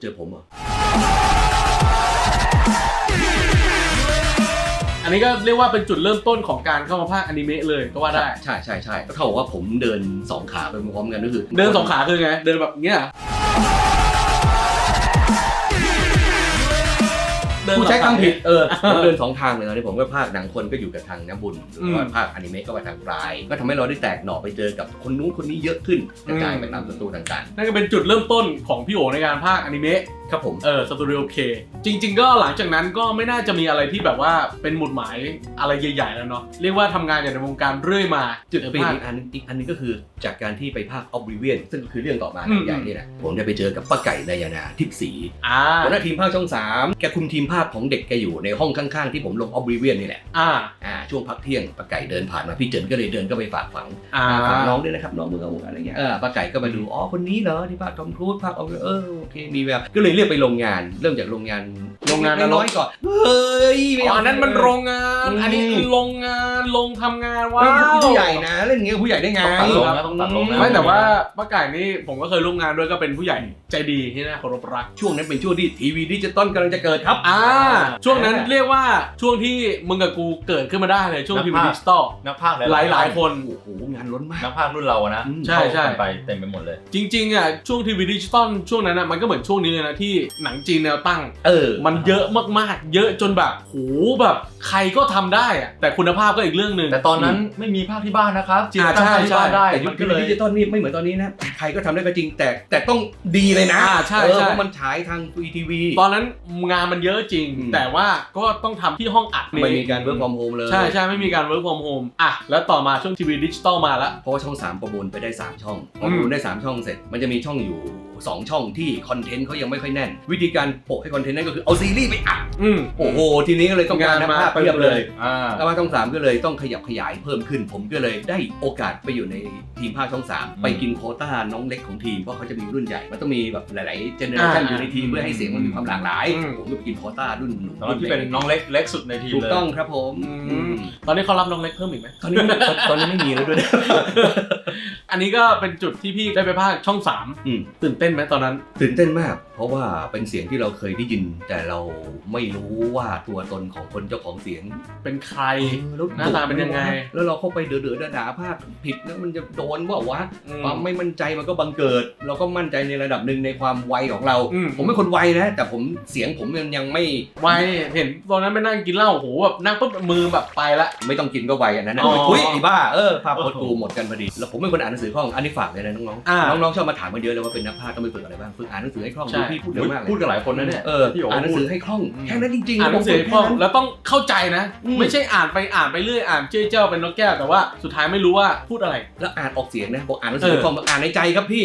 A: เจอผมเหรอ
C: อันนี้ก็เรียกว่าเป็นจุดเริ่มต้นของการเข้ามาภาคอนิเมะเลยก็ว่าได้
A: ใช่ใช่ใช่ก็เท่ากับว่าผมเดินสองขาไปพร้อมกันก็คือ
C: เดินสองขาคือไง เดินแบบเนี้ย เดิน
A: ผู้ใช้
C: สองขา
A: คำผิดเออผมเดินสองทางเลยตอนนี้ผมก็ภาคหนังคนก็อยู่กับทางน้ำบุญหรือว่า
C: อืม
A: ภาคอนิเมะก็ไปทางปลาย ก็ทำให้เราได้แตกหน่อไปเจอกับคนนู้นคนนี้เยอะขึ้นกระจายไปตามสตูต่าง
C: นั่นก็เป็นจุดเริ่มต้นของพี่โอในการภาคอนิเมะ
A: ๆ ครับผม
C: เออสตูดิโอเค จริง ๆ ก็หลังจากนั้นก็ไม่น่าจะมีอะไรที่แบบว่าเป็นหมุดหมายอะไรใหญ่ๆแล้วเนาะเรียกว่าทำงานอยู่ในวงการเรื่อยมา
A: จุดเปลี่ยน
C: ภาค
A: อีกอันอีกอันนึงก็คือจากการที่ไปภาคออบริเวียนซึ่งคือเรื่องต่อมา
C: อืม
A: ใหญ่ๆนี่แหละผมได้ไปเจอกับป้าไก่นายนาทิพย์ศรี
C: อ่า
A: หัวหน้าทีมภาคช่อง 3 แกคุมทีมภาคของเด็กแกอยู่ในห้องข้างๆ ที่ผมลงออบริเวียนนี่แหละ
C: อ่า
A: อ่าช่วงพักเที่ยงป้าไก่เดินผ่านมาพี่เจินก็เลยเดินก็ไปฝากฝัง
C: อ่า
A: ฝากน้องด้วยนะครับน้องมึงเอาอะไรเงี้ยเออป้าไก่ก็มาดูอ๋อคนนี้เหรอที่ภาคทอมครูซภาคออบเออโอเคมีแบบก็เลยเรียกไปโรงงาน เริ่มจากโรงงาน
C: โรงงาน
A: เล็กๆน้อยๆก่อน เฮ้ยไม่
C: อ๋อ
A: เอา
C: อันนั้นมันโรงงาน
A: อืม
C: อันนี้คือโรงงานลงทำงานว้า
A: เฮ้ยว ผู้ใหญ่นะเล่นอย่างเงี้ยกับผู้ใหญ่ได้ไง
B: ต้องตัดลงนะต้องตัดลงนะ
C: ไม่แต่ว่าป้าไก่นี่ผมก็เคยร่วมงานด้วยก็เป็นผู้ใหญ่ใจดีที่น่าเคารพรัก
A: ช่วงนั้นเป็นช่วงที่ทีวีดิจิตอลกำลังจะเกิดครับ
C: อ่า ช่วงนั้นเรียกว่าช่วงที่มึงกับกูเกิดขึ้นมาได้เลยช่วงทีวี
B: นักพากย์
C: ดิจิตอล
B: นักภาค
C: หลายหลายๆคน
A: โอ้โหงานล้นมาก
B: นักภาครุ่นเราอะนะ
A: อืม
C: ใช่ใช่
B: เข้ากันไปเต็มไปหมดเลย
C: จริงๆอะช่วงทีวีดิจิตอลช่วงนั้นอะมันก็เหมือนช่วงนี้เลยนะที่หนังจีนแนวตั้ง
A: เออ
C: มันเยอะมากๆ เยอะจนแบบโหแบบใครก็ทำได้อะแต่คุณภาพก็อีกเรื่องหนึ่ง
B: แต่ตอนนั้นไม่มีภาคที่บ้านนะครับจีน
C: อ่า
B: ภาคที่บ้าน
C: ใช่
B: ได้
A: แต่ยุ
B: มั
A: คน
B: ก็
A: ที
B: เล
A: วี
B: ย
A: ดิจิตอลนี่ไม่เหมือนตอนนี้นะใครก็ทำได้ก็จริงแต่แต่ต้องดีเลยนะ
C: อ่าใช่
A: เออ
C: ใช่
A: เพราะมันฉายทางฟรีทีวี
C: ตอนนั้นงานมันเยอะจริง
A: อืม
C: แต่ว่าก็ต้องทำที่ห้องอัด
A: ไม่มีการเวิร์กฟอร์มโฮมเลย
C: ใช่ใช่ไม่มีการ work from home อะแล้วต่อมาช่วงทีวีดิจิตอลมาแล้ว
A: เพราะว่าช่อง 3 ประมูลไปได้ 3 ช่องพอประมูลได้ 3 ช่องเสร็จ มันจะมีช่องอยู่ 2 ช่องที่คอนเทนต์เขายังไม่ค่อยแน่น วิธีการโปะให้คอนเทนต์นั่นก็คือเอาซีรีส์ไปอัด
C: อืม
A: โอ้โหทีนี้ก็เลยต้องการ
C: งาน
A: นัก
C: มา
A: ภาพเพียบเลย
B: อ่า
A: แล้วว่าช่อง3ก็เลยต้องขยับขยายเพิ่มขึ้น ผมก็เลยได้โอกาสไปอยู่ในทีมภาคช่อง3ไปกินโควต้าน้องเล็กของทีมเพราะเขาจะมีรุ่นใหญ่มันต้องมีแบบหลายๆเจเนอเรชัน
C: อ่า
A: อยู่ในทีมเพื่อให้เสียงมันมีความหลากหลาย
C: อืม
A: ผมก็ไปกินโควต้ารุ่นหนุ่ม
B: ตอนที่เป็นน้องเล็กเล็กสุดในทีม
A: ถูก
B: เลย
A: ต้องครับผม
C: อืม
A: อืม
C: ตอนนี้เขารับน้องเล็กเพิ่มอีกไหม
A: ตอนนี้ตอนตอนนี้ไม่มีแล้วด้วยนะ
C: อันนี้ก็เป็นจุดที่พี่ได้ไปภาคช่อง
A: อืม
C: 3ตื่นเต้นนไหมตอนนั้น
A: ตื่นเต้นมาก เพราะว่าเป็นเสียงที่เราเคยได้ยิน แต่เราไม่รู้ว่าตัวตนของคนเจ้าของเสียง
C: เป็นใคร
A: เออแล้ว
C: หน้าตาเป็นยังไง
A: แล้วเราเข้าไปเดือดๆด่าๆภาคผิดแล้วมันจะโดนว่าวะ
C: อืม
A: ความไม่มั่นใจมันก็บังเกิด เราก็มั่นใจในระดับหนึ่งในความไวของเรา
C: อืม
A: ผมเป็นคนไวนะ แต่ผมเสียงผมยังยังไม่
C: ไวเห็นตอนนั้นไปนั่งกินเหล้าโหแบบนั่งปุ๊บมือแบบไปละ
A: ไม่ต้องกินก็ไวอันนั้นนะ
C: อ๋อ
A: คุยไอ้บ้าเออภาพโคตรกูหมดกันพอดีแล้วผมเป็นคนอ่านหนังสือคล่องอันนี้ฝากเลยนะน้อง
C: อ่า
A: ๆน้องๆชอบมาถามกันเยอะเลยว่าเป็นนักพากย์ต้องไปฝึกอะไรบ้างฝึกอ่านหนังสือให้คล่อง
C: ใช่
A: ดูพี่พูดเร็วมากเลย
B: พูดกันหลายคนนะเนี่ย
A: เออ
B: พี่โอ๋
A: อ่านหนังสือ
B: พูด
A: ให้คล่อง
C: อืม
A: แค่นั้นจริงๆ
C: อ่านหนังสือ
A: ผม
C: พ่อ
A: แค่นั้น
C: แล้วต้องเข้าใจนะ
A: อืม
C: ไม่ใช่อ่านไปอ่านไปเรื่อยอ่านเจ้ยเจ้าเป็นนกแก้วแต่ว่าสุดท้ายไม่รู้ว่าพูดอะไร
A: แล้วอ่านออกเสียงนะบอกอ่านหนังสือ
C: เออ
A: คล่องบอกอ่านในใจครับพี่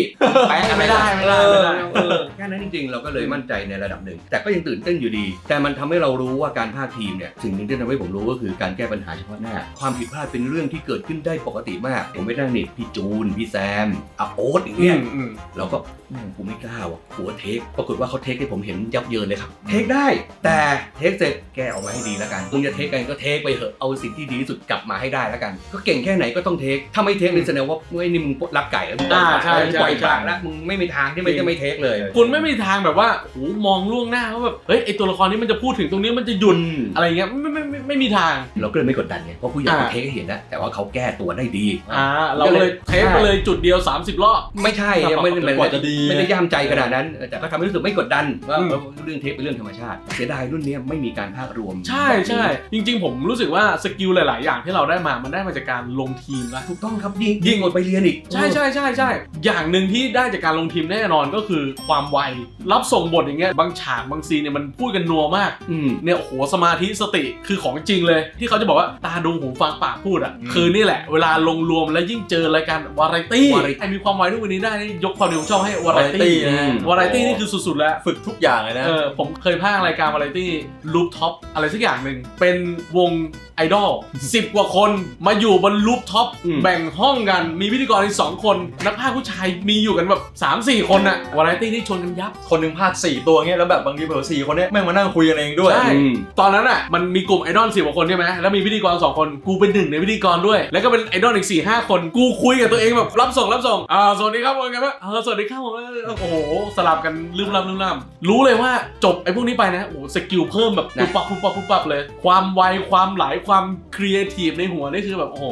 A: แปลอะร
C: ไม่ได้ไม่ได้ไม่ได้
A: เออแค่นั้นจริงๆ เราก็เลยมั่นใจในระดับหนึ่ง แต่ก็ยังตื่นเต้นอยู่ดี แต่มันทำให้เรารู้ว่าการภาคทีมเนี่ยสิ่งหนึ่งที่ทำให้ผมรู้ก็คือการแก้ปัญหาเฉพาะหน้า ความผิดพลาดเป็นเรื่องที่เกิดขึ้นได้ปกติมาก ผมไปนั่งนี่พี่จูน พี่แซมอะโอ๊ตอย่าง
C: อื
A: เงี้ย
C: มอืม
A: เราก็แม่งกูไม่กล้าว่ะกลัวเทคปรากฏว่าเขาเทคให้ผมเห็นยับเยินเลยครับ เทคได้แต่เทคเสร็จแกเอามาให้ดีแล้วกันมึงจะเทคกันก็เทคไปเถอะเอาสิ่งที่ดีที่สุดกลับมาให้ได้แล้วกัน ก็เก่งแค่ไหนก็ต้องเทคถ้าไม่เทคนี่แสดงว่าไม่นี่มึงรักไก่แล้วมึงปล่อย
C: อ่า
A: ปาก
C: ใช่
A: แล้วมึงปล่อย
C: ใช่
A: ปากแล้วมึงไม่มีทางที่มันจะไม่เทคเลย
C: คุณไม่มีทางแบบว่าโหมองล่วงหน้าว่าแบบเฮ้ยไอตัวละครนี้มันจะพูดถึงตรงนี้มันจะหยุดอะไรเงี้ยไม่ไม่ไม่ไม่มีทาง
A: เราก็เลยไม่กดดันไงเพราะผู้ใหญ่
C: อ่า
A: เขาเทคให้เห็นนะแต่ว่าเขาแก้ตัวได้ดี
C: อ่าเราเลยเทปไปเลยจุดเดียว 30รอบ
A: ไม่ใช่อะไม่ได้ไม่
B: กว่า
A: ได้
B: จะดี
A: ไม่ได้ย่ามใจขนาดนั้นแต่ก็ทำให้รู้สึกไม่กดดันว่า
C: อืม
A: เรื่องเทปเป็นเรื่องธรรมชาติ เสียดายรุ่นเนี้ยไม่มีการภาครวม
C: ใช่ใช่จริง ๆ ผมรู้สึกว่าสกิลหลาย ๆ อย่างที่เราได้มามันได้มาจากการลงทีมนะ
A: ถูกต้องครับยิ่งยิ่งกว่าไปเรียนอีก
C: ใช่ใช่ใช่ใช่อย่างหนึ่งที่ได้จากการลงทีมแน่นอนก็คือความไวรับส่งบทอย่างเงี้ยบางฉากบางซีนเนี่ยมันพูดกันนัวมาก
A: อืม
C: เนี่ยโอ้โหสมาธิสติคือของจริงเลย ที่เขาจะบอกว่าตาดูหูฟังปากพูดอะ
B: อืม
C: คือนี่แหละ เวลาลงรวมแล้วยิ่งเจอรายการวาไรตี้
A: Variety
C: ใครมีความไวทุกวันนี้ได้นี่ยกความดีของช่องให้วาไร
B: Variety
C: ตี้
B: นะ
C: วาไรตี้นี่คือสุดๆ แล้ว
B: ฝึกทุกอย่างเลยนะ
C: เออผมเคยพากย์รายการวาไรตี้ลูปท็อปอะไรสักอย่างหนึ่ง เป็นวงไอดอล10กว่าคนมาอยู่บนลูปท็อป
A: อืม
C: แบ่งห้องกันมีพิธีกรอีกสองคน นักพากย์ผู้ชายมีอยู่กันแบบ 3-4 คนอะวาไรตี้นี่ชนกันยับ
B: คนหนึ่งภาคสี่ตัวเงี้ยแล้วแบบบางทีเผื่อสี่คนเนี้ยแม่งมานั่งคุยกันเองด้วย
C: ใช่
A: อืม
C: ตอนนั้นอะมันมีกลุ่มไอดอลสิบกว่าคนใช่ไหมแล้วมีพิธีกรสองคนกูเป็นหนึ่งในพิธีกรด้วย แล้วก็เป็นไอดอลอีกสี่ห้าคนกูคุยกับตัวเองแบบรับส่งรับส่งอ่าสวัสดีครับว่าไงบ้างเออสวัสดีครับผมโอ้โหสลับกันลืมลำลืมลำรู้เลยว่าจบไอพวกนี้ไปนะโอ้โหสกิลเพิ่มแบบ
A: นะ
C: ปุ๊บปับปุ๊บปับปุ๊บปับเลย ความไวความหลายความครีเอทีฟในหัวนี่คือแบบโอ้โห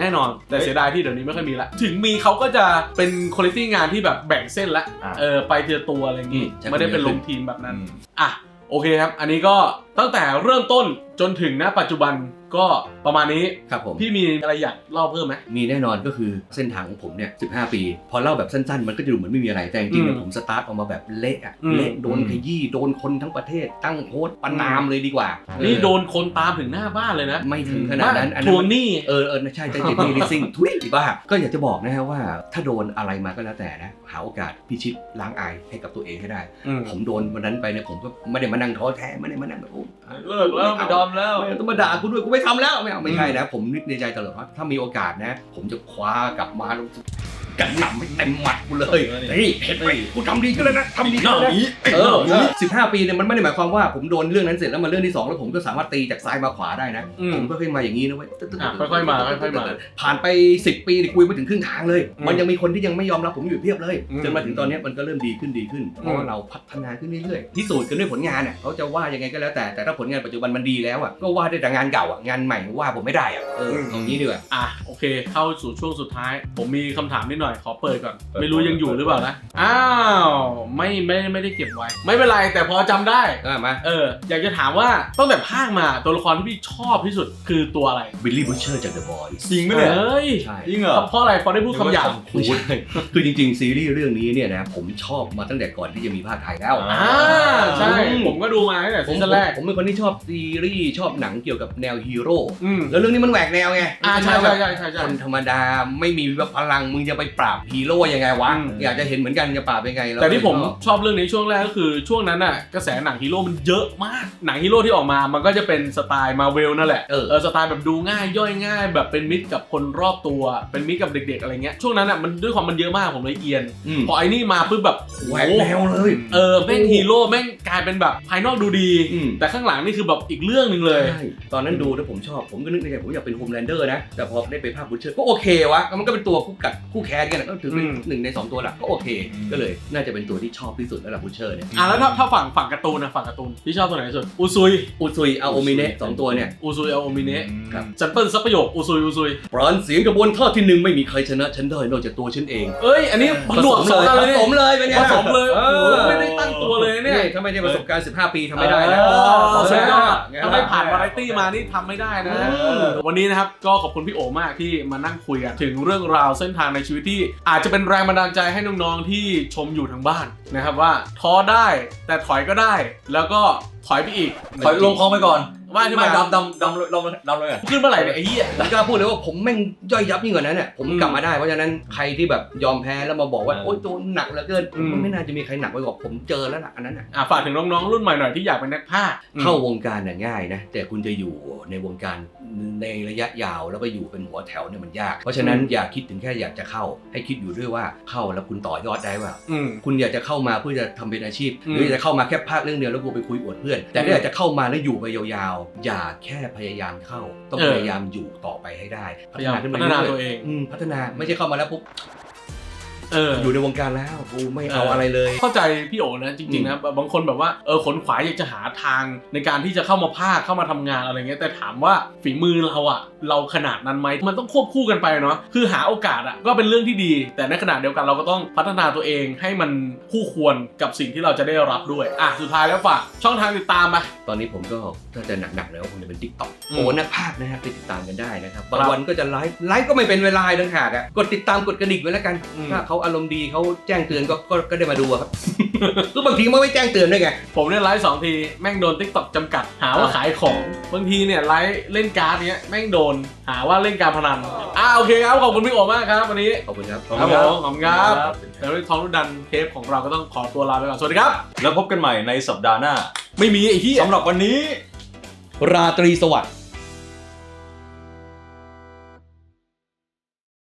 C: แน่นอน แต่เสียดายที่เดี๋ยวนี้ไม่ค่อยมีละถึงมีเขาก็จะเป็นคุณภาพงานที่แบบแบ่งเส้นละ
B: อ่า
C: เออไปทีละตัวอะไรอย่างงี้
A: อืมใช่
C: ไม่ได้เป็น
A: คนเดียว
C: ลงทีมแบบนั้น
B: อืม
C: อะโอเคครับ อันนี้ก็ตั้งแต่เริ่มต้นจนถึงณปัจจุบัน ก็ประมาณนี้
A: ครับผม
C: พี่มีอะไรอยากเล่าเพิ่มไหม
A: มีแน่นอนก็คือเส้นทางของผมเนี่ย15 ปี พอเล่าแบบสั้นๆ มันก็จะดูเหมือนไม่มีอะไร แต่จริงๆเนี่ย
C: อืม
A: ผมสตาร์ทออกมาแบบเละอะ
C: อืม
A: เละโดน
B: อืม
A: ขยี้โดนคนทั้งประเทศ ตั้งโพสต์ประนามเลยดีกว่า
C: นี่
A: เออ
C: โดนคนตามถึงหน้าบ้านเลยนะ
A: ไม่ถึงขนาดนั้นอัน
C: ท
A: นั้น
C: วง
A: มัน
C: หนี้
A: เออเออใช่ใช่เจมี่ลิซิ่งทุยอีบ้าก็อยากจะบอกนะฮะว่าถ้าโดนอะไรมาก็แล้วแต่นะหาโอกาสพิชิตล้างอายให้กับตัวเองให้ได้
C: อืม
A: ผมโดนวันนั้นไปเนี่ยผมก็ไม่ได้มานั่งท้อแท้ไม่ได้มานั่งแบบโอ้
B: เลิกแล้วไม่ดอมแล้ว
A: ไม่ต้องมาด่ากูด้วยกูไม่ทำแล้วไม่เอาไม่ใช่นะ ผมนึกในใจตลอดว่าถ้ามีโอกาสนะ ผมจะคว้ากลับมา แล้วกันหนำไม่เต็มหมัดกูเลย
B: เออนี่
A: เฮ้ยเห็นไหมกูทำดีขึ้นแล้วนะทำดีขึ้นแล้วนะเออสิบห้าปีเนี่ยมันไม่ได้หมายความว่าผมโดนเรื่องนั้นเสร็จแล้วมาเรื่องที่สองแล้วผมก็สามารถตีจากซ้ายมาขวาได้นะ
C: อืม
A: ผมก็ค่อยๆมาอย่างนี้นะเว้ย
C: อะค่อยๆมาค่อยๆมา
A: ผ่านไป10ปีนี่คุยไปถึงครึ่งทางเลย
C: อืม
A: มันยังมีคนที่ยังไม่ยอมรับผมอยู่เพียบเลย
C: อืม
A: จนมาถึงตอนเนี้ยมันก็เริ่มดีขึ้นดีขึ้นเพราะว่าเราพัฒนาขึ้นเรื่อยๆพิสูจน์กันด้วยผลงานอะเขาจะว่ายังไงก็แล้วแต่แต่ถ้าผลงานปัจจุบันมันดีแล้วอะก็ว่าได้แต่งานเก่าอะงานใหม่ว่าผมไม่ได้อะเออเอางี้ดีกว่า
C: อะโอเค เข้าสู่ช่วงสุดท้าย ผมมีคำถามนิดหน่อยขอเปิดก่อน
B: เปิด
C: ไม่รู้ยังอยู่หรือเปล่านะ อ้าวไม่ไม่ไม่ได้เก็บไว้ ไม่เป็นไรแต่พอจำได้
A: อะมา
C: เออ อยากจะถามว่าตั้งแต่ภาคมาตัวละครที่พี่ชอบที่สุดคือตัวอะไร
A: บิลลี่บูชเชอร์จาก The Boys
B: จริงไหมเนี่ย
C: เอ้ย
A: ใช่
B: จริงเหรอ
C: เพราะอะไรเพราะได้พูดคำหยาบ
A: ไม่ใช่คือจริง ๆ ซีรีส์เรื่องนี้เนี่ยนะผมชอบมาตั้งแต่ก่อนที่จะมีภาคไทยแล้ว
B: อ่า
C: อ่าใช่
A: อืม
C: ผมก็ดูมาตั้งแต่
A: ผ
C: ซี
A: ม
C: ซั่นแรก
A: ผมเป็นคนที่ชอบซีรีส์ชอบหนังเกี่ยวกับแนวฮีโร่
C: อืม
A: แล้วเรื่องนี้มันแหวกแนวไง
C: อ่าใช่ใช่ใช่ใช่ใช่
A: คนธรรมดาไม่มีพลังมึงจะไปปราบฮีโร่ยังไงวะ
C: อืม
A: อยากจะเห็นเหมือนกันจะปราบยังไงเรา
C: แต่ที่ผม
A: ก็
C: ชอบเรื่องนี้ช่วงแรกก็คือช่วงนั้นน่ะกระแสหนังฮีโร่มันเยอะมาก หนังฮีโร่ที่ออกมามันก็จะเป็นสไตล์มาเวลนั่นแหละ
A: เออ
C: เออสไตล์แบบดูง่ายย่อยง่าย แบบเป็นมิตรกับคนรอบตัว เป็นมิตรกับเด็ก ๆ อะไรเงี้ยช่วงนั้นอะมันด้วยความมันเยอะมากผมเลยเอียน
A: อืม
C: พอไอ้นี่มาปุ๊บแบบ
A: แหวกแนวเลย
C: เออแม่งฮีโร่แม่งกลายเป็นแบบภายนอกดูดี
A: อืม
C: แต่ข้างหลังนี่คือแบบอีกเรื่องหนึ่งเลย
A: ใช่ตอนนั้นดูแล้วผมชอบ ผมก็นึกในใจผมอยากเป็นโฮมแลนเดอร์นะ แต่พอได้ไปภาคบูชเชอร์ก็โอเควะ มันก็เป็นตัวคู่กัดคู่แค้นกันนะก็ถือเป็น
C: อืม
A: หนึ่งในสองตัวหลักก็โอเค
B: อืม
A: ก็เลยน่าจะเป็นตัวที่ชอบที่สุดแล้วล่ะบูชเชอร์เนี่ย
C: อะแล้วถ้าถ้าฝั่งฝั่งการ์ตูนนะฝั่งการ์ตูนที่ชอบตัวไหนที่สุดอุซุย
A: อุซุยอาโอมิเนะสองตัวเนี่ย
C: อุซุยเอาโอมิเนะ
A: ครับ
C: จันเปิลซับประโยคอุซุยอุซุย
A: ปราณเสียงกระบวนท่าที่หนึ่งไม่มีใครชนะฉันได้นอกจากตัวฉันเอง
C: เอ้ยอันนี้ผนวกสองกันเลย
A: ผ
C: เนี่ย
A: สมเลยเป็นไง
C: ผสมเลย
A: อ
C: โอ้
A: อ
C: โหไม่ได้ตั้งตัวเลยเนี่ย
A: ถ้าไม่ได้ประสบการณ์ 15 ปีทำไม่ได้นะ
C: เออสุดยอด
A: ไงล่ะ
C: ถ้าไม่ผ่านวาไรตี้มานี่ทำไม่ได้นะ
A: อืม
C: เออวันนี้นะครับก็ขอบคุณพี่โอมากที่มานั่งคุยกันถึงเรื่องราวเส้นทางในชีวิตที่อาจจะเป็นแรงบันดาลใจให้น้องๆที่ชมอยู่ทางบ้านนะครับว่าท้อได้แต่ถอยก็ได้ แล้วก็ถอยไปอีก
B: ถอยลงคลองไปก่อน
C: ว่ายขึ้น
B: ไม่
C: มา
B: ดำดำดำดำดำเลยอะ
C: ขึ้นเมื่อไหร่เนี่ยไอ้เหี้ย
A: ผมกล้าพูดเลยว่าผมแม่งย่อยยับยิ่งกว่านั้นเนี่ยผม
C: อืม
A: กลับมาได้เพราะฉะนั้นใครที่แบบยอมแพ้แล้วมาบอกว่า
B: เออ
A: โอ๊ยตัวหนักเหลือเกิน
C: อืม
A: มันไม่น่าจะมีใครหนักไปกว่าผมเจอแล้วล่ะอันนั้นน่ะ
C: อะฝากถึงน้องๆรุ่นใหม่หน่อยที่อยากเป็นนักพากย์
A: เข้าวงการน่ะง่ายนะแต่คุณจะอยู่ในวงการในระยะยาวแล้วก็อยู่เป็นหัวแถวเนี่ยมันยาก เพราะฉะนั้นอย่าคิดถึงแค่อยากจะเข้า ให้คิดอยู่ด้วยว่าเข้าแล้วคุณต่อยอดได้ว่า
C: อืม
A: คุณอยากจะเข้ามาเพื่อจะทำเป็นอาชีพ
C: อืม
A: หรืออยากจะเข้ามาแค่ภาคเรื่องเดียวแล้วกูไปคุยอวดเพื่อน แต่ถ้าอยากจะเข้ามาแล้วอยู่ไปยาวๆอย่าแค่พยายามเข้า ต้องพยายามอยู่ต่อไปให้ได้
C: พยายาม
A: ขึ้
C: พัฒนา
A: รื่ยๆ
C: ตัวเอง
A: อืมพัฒนาไม่ใช่เข้ามาแล้วปุ๊บ
C: เออ
A: อยู่ในวงการแล้วกูไม่เอา
C: เอออ
A: อะไรเลย
C: เข้าใจพี่โอนะจริงๆนะบางคนแบบว่าเออขนขวายอยากจะหาทางในการที่จะเข้ามาภาคเข้ามาทำงานอะไรเงี้ยแต่ถามว่าฝีมือเราอะเราขนาดนั้นไหมมันต้องควบคู่กันไปเนาะคือหาโอกาสอะก็เป็นเรื่องที่ดี แต่ในขณะเดียวกันเราก็ต้องพัฒนาตัวเองให้มันคู่ควรกับสิ่งที่เราจะได้รับด้วยอะสุดท้ายแล้วฝากช่องทางติดตามไป
A: ตอนนี้ผมก็ถ้าจะหนักๆแล้วคงจะเป็นทิกตอก
C: อืม
A: โอ้นักภาคนะฮะไปติดตามกันได้นะครับ
C: ครับ
A: บางวันก็จะไลฟ์ไลฟ์ก็ไม่เป็นเวลาดังหากอะกดติดตามกดกระดิ่งไว้แล้วกัน
C: อืม
A: ถ้าเขาอารมณ์ดีเขาแจ้งเตือนก็ก็ก็ได้มาดูอะครับ คือบางทีมันไม่แจ้งเตือนด้วยไง
C: ผมเนี่ยไลฟ์สองทีแม่งโดนทิกตอกจำกัด หาว่าขายของบางทีเนี่ยไลฟ์เล่นการ์ดเนี้ยแม่งโดนหาว่าเล่นการพนันอ่าโอเคครับขอบคุณพี่โอมากครับวันนี้
A: ขอบคุณครับ
C: ครับผมขอบคุณครับเดี๋ยวทองรุ่นดันเทปของเราก็ต้องขอตัวลาไปก่อนสวัสดีครับ
B: แล้วพบกันใหม่ในสัปดาห์หน้า
C: ไม่มีไอ้ที่
B: สำหรับวันนี้
A: ราตรีสวัสดิ์